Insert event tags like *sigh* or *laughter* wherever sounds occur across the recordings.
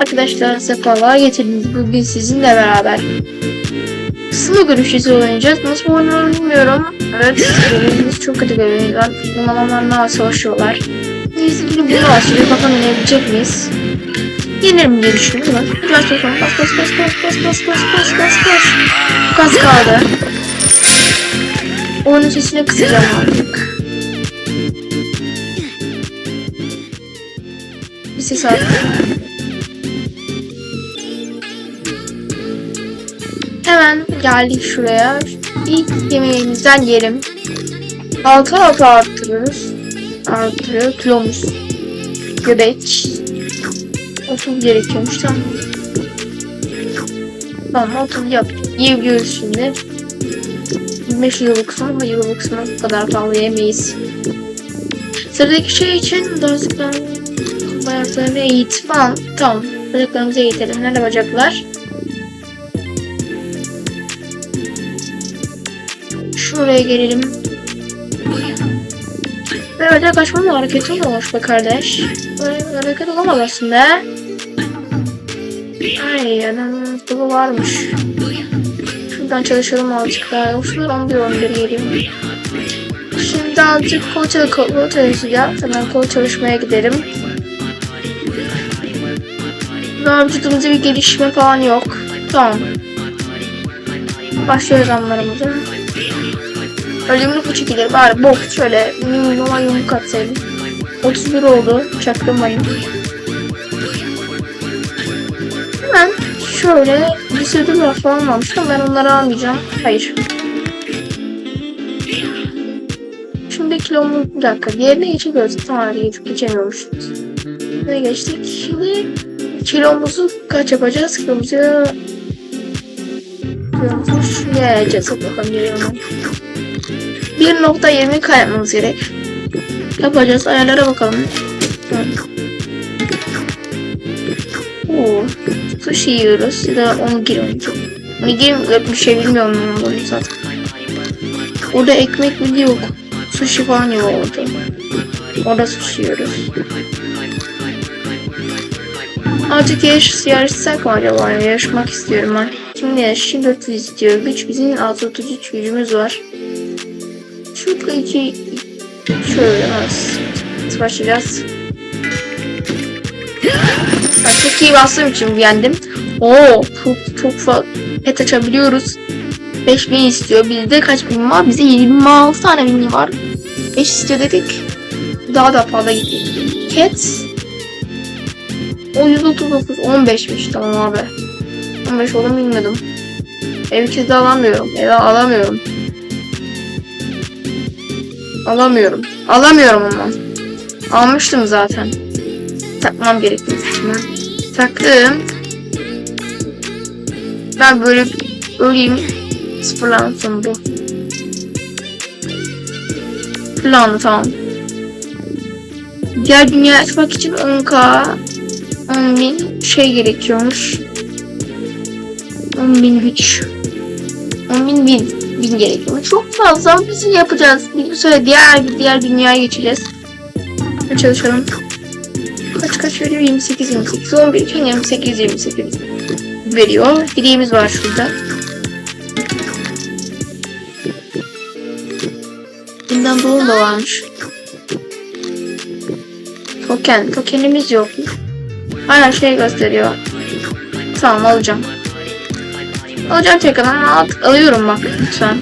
Arkadaşlar sefalar getirdiniz. Bugün sizinle beraber sınıf görüşesi oynayacağız. Nasıl oynanır bilmiyorum. Evet, görevimiz çok kötü. Bu adamlarla savaşıyorlar. Neyse ki bunu açıyor. Bakalım yenebilecek miyiz? Yenerim diye düşünüyorum. Hadi aç bakalım. Bas bas bas bas bas bas bas bas bas bas. Gaz kaldı. Onun sesini kısacağım artık. Bir ses attı. Geldik şuraya. İlk yemeğimizden yiyelim. Altı altı arttırıyoruz. Arttırıyor. Kilomuz. Göbek. 30 gerekiyormuş tamam. Tamam 30 yap. Yiyebiliyoruz şimdi. 25 yıllık son ama son bu kadar fazla yemeyiz. Sıradaki şey için dörtlükten bayraklarını eğit falan. Tamam. Bacaklarımızı eğitelim. Nerede bacaklar? Şuraya gelelim. Ve bacak açmanın hareketi olmamış be kardeş. Böyle hareket olamaz aslında. Ay anam bu varmış. Şuradan çalışalım azıcık daha. Yoksa 11 11 geliyor. Şimdi azıcık kol, çalış kol çalışacağız. Hemen kol çalışmaya gidelim. Daha vücudumuzda bir gelişme falan yok. Tamam. Başlıyoruz anlarımıza. Öyle yumruk çekilir. Bari bok şöyle minimuma yumruk atsaydım. 31 oldu. Çaktırmayın. Hemen şöyle bir sürü laf falan almıştım. Ben onları almayacağım. Hayır. Şimdi kilomu bir dakika. Diğerine geçemiyoruz. Tamam hadi geçip geçemiyormuşuz. Ne geçtik? Şimdi kilomuzu kaç yapacağız? Kilomuzu kilomuzu şuraya yayacağız. Hadi bakalım geliyorum. 1.20 kaymamız gerek. Yapacağız. Ayarlara bakalım. Oo, sushi yiyoruz. Ya da onu gir önce. Onu gir bir şey bilmiyorum ben onu zaten. Orada ekmek bile yok. Sushi falan yok orada. Orada sushi yiyoruz. Artık yarış, yarışsak mı acaba? Yarışmak istiyorum ben. Şimdi yarışı 400 istiyor. Güç bizim 633 gücümüz var. Şurada iki şöyle nasıl başlayacağız. Ben çok iyi bastığım için yendim. Oo çok çok fazla pet açabiliyoruz. 5000 istiyor. Bizde kaç bin var? Bize 26 tane bin var. 5 istiyor dedik. Daha da fazla gitti. Cat o 139 15'miş tamam abi. 15 olduğunu bilmiyordum. Ev kedi alamıyorum. Eve alamıyorum. Alamıyorum. Alamıyorum ama. Almıştım zaten. Takmam gerekiyor. Ben taktım. Ben böyle öleyim. Sıfırlansın bu. Planlı tamam. Diğer dünya açmak için 10k 10.000 şey gerekiyormuş. 10.000 güç. 10.000 bin, bin gerekiyor. Çok fazla biz yapacağız. Bir süre diğer diğer dünyaya geçeceğiz. Çalışalım. Kaç kaç veriyor? 28 28. 11 iken 28 28 veriyor. Bileğimiz var şurada. Binden doğum da varmış. Token. Tokenimiz yok. Aynen şey gösteriyor. Tamam alacağım. Alacağım tekrardan al, alıyorum bak lütfen.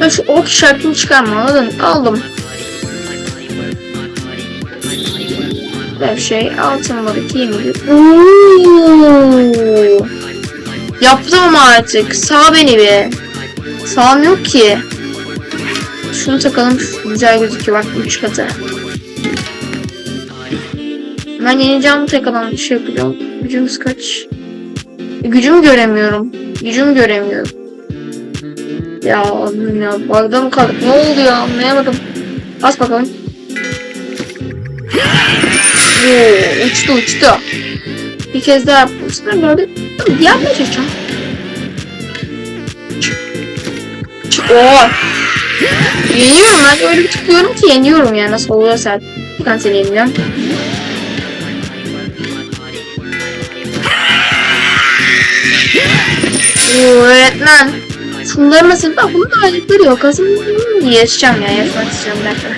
Ben şu ok işaretini çıkarma anladın? Aldım. Her şey altın balık yemeli. Yaptım ama artık. Sağ beni bir. Sağım yok ki. Şunu takalım. Şu güzel gözüküyor bak 3 katı. Ben yeni cam tekrardan bir şey yapıyorum. Gücümüz kaç? Gücümü göremiyorum. Gücümü göremiyorum. Ya Allah'ım ya. Bug'da mı kaldık? Ne oldu ya? Anlayamadım. Bas bakalım. Oo, uçtu uçtu. Bir kez daha yaptım. Sonra gördüm. Yapmaya çalışacağım. Oo. Yeniyorum ben. Öyle bir tıklıyorum ki yeniyorum yani. Nasıl oluyorsa. Ben seni yeneceğim. Öğretmen. Şunların nasıl? Bak bunun aletleri yok. Aslında yaşayacağım ya. Yaşamak istiyorum bir dakika.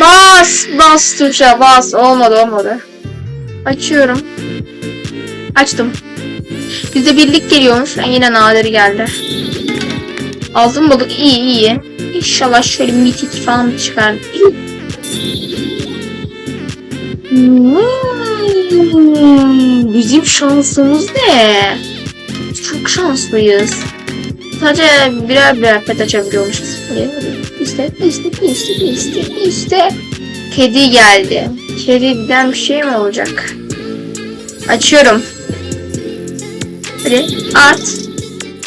Bas! Bas tuşa bas. Olmadı olmadı. Açıyorum. Açtım. Bize birlik geliyormuş. Yine nadiri geldi. Aldım balık iyi iyi. İnşallah şöyle mitik falan çıkar. Hmm, bizim şansımız ne? Çok şanslıyız. Sadece birer birer pet açabiliyormuşuz. İşte, işte, işte, işte, işte. Kedi geldi. Kediden bir şey mi olacak? Açıyorum. Hadi art.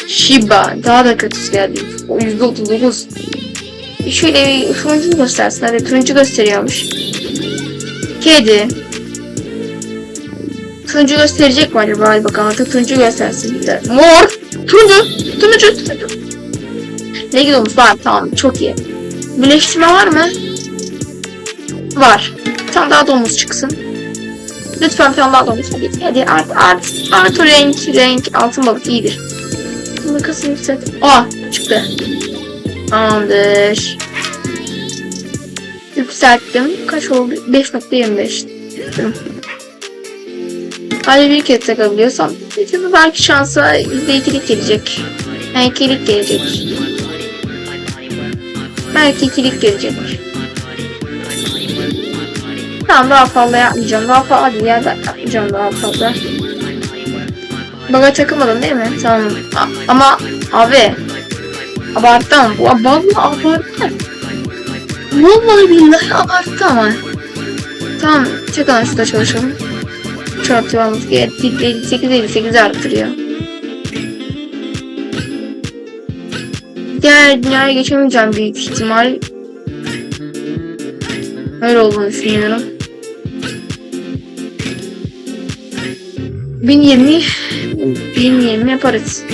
Shiba. Daha da kötüsü geldi. O yüzde otuz dokuz. Şöyle turuncu göstersin. Hadi turuncu gösteriyormuş. Kedi. Turuncu gösterecek mi acaba? Hadi bakalım artık turuncu göstersin. Bir de. Mor. Turuncu. Turuncu. Turuncu. Ne güzel olmuş. Var. Tamam. Çok iyi. Birleştirme var mı? Var. Tane daha domuz çıksın. Lütfen bir tane daha domuz. Hadi, hadi art art. Art renk renk. Altın balık iyidir. Makasını yükselt. Aa çıktı. Tamamdır. Yükselttim. Kaç oldu? 5.25. Hadi bir kez takabiliyorsam. Şimdi belki şansa %2'lik gelecek. Yani ikilik gelecek. Belki ikilik gelecek. Tamam daha fazla yapmayacağım. Daha fazla ya da yapmayacağım daha fazla. Baga takılmadın değil mi? Tamam. Ama abi abarttım. Bu vallahi abarttı. Vallahi billahi abarttı ama. Tamam çakalım şurada çalışalım. Çarptırmamız gerekiyor. 58 58 arttırıyor. Diğer dünyaya geçemeyeceğim büyük ihtimal. Öyle olduğunu düşünüyorum. 1020 1020 yaparız.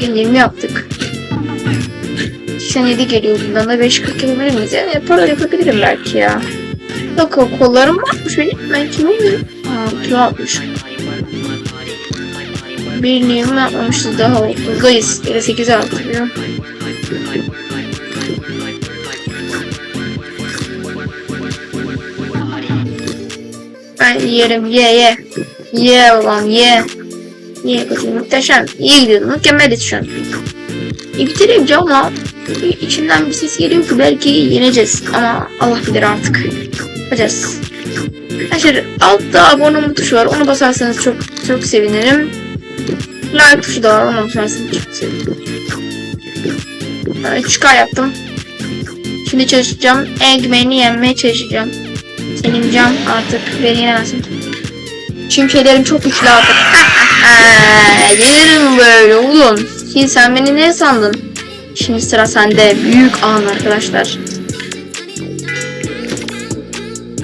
1020 yaptık. 87 geliyor bundan da 5.40 yapabilir miyiz? Yani yapar yapabilirim belki ya. O kollarım varmış benim. Ben kimim? Aa kilo atmış. 1.20 yapmamışız daha otuzdayız. 58 artırıyor. Ben yerim ye ye. Ye babam ye. Ye kızım muhteşem. İyi gidiyorsun. Mükemmeliz şu an. İyi bitireyim ama içimden bir ses geliyor ki belki yeneceğiz. Ama Allah bilir artık. Yapacağız. Arkadaşlar altta abone olma tuşu var. Onu basarsanız çok çok sevinirim. Like tuşu da var. Onu basarsanız çok sevinirim. Ben 3K yaptım. Şimdi çalışacağım. Eggman'i yenmeye çalışacağım. Senin can artık beni yenemezsin. Çünkü şeylerim çok güçlü artık. *laughs* Gelirim böyle oğlum. Şimdi sen beni ne sandın? Şimdi sıra sende. Büyük an arkadaşlar.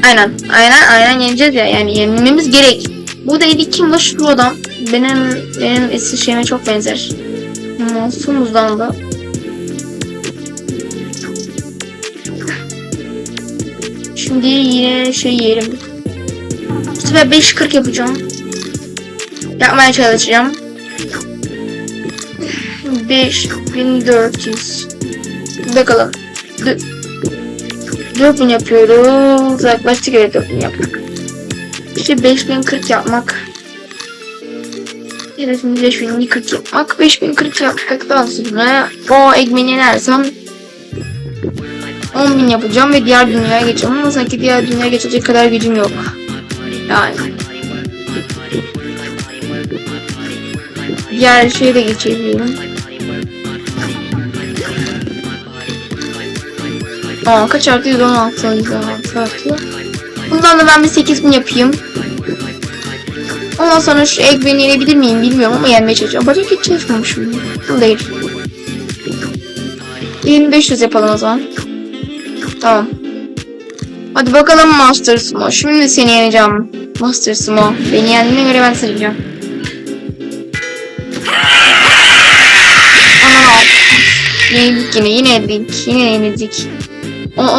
Aynen. Aynen aynen yeneceğiz ya. Yani yenmemiz gerek. Bu da idi kim la şu adam? Benim benim eski şeyime çok benzer. Masumuzdan da. Şimdi yine şey yiyelim. Bu sefer 5.40 yapacağım. Yapmaya çalışacağım. 5400. Bakalım. Dö 4000 yapıyoruz. Yaklaştık evet 4000 yaptık. İşte 5040 yapmak. Şimdi 5040 yapmak. 5040 yaptıktan sonra o Eggman'i yenersem 10.000 yapacağım ve diğer dünyaya geçeceğim ama sanki diğer dünyaya geçecek kadar gücüm yok. Yani. Diğer şeye de geçebiliyorum. Aa kaç artı 116 116 artı. Bundan da ben bir 8000 yapayım. Ondan sonra şu Eggman'i yenebilir miyim bilmiyorum ama yenmeye çalışacağım. Bacak hiç çalışmamışım. Bu değil. 2500 yapalım o zaman. Tamam. Hadi bakalım Master Sumo. Şimdi seni yeneceğim. Master Sumo. Beni yendiğine göre ben seni yeneceğim. Yenildik yine. Yine yenildik. Yine yenildik.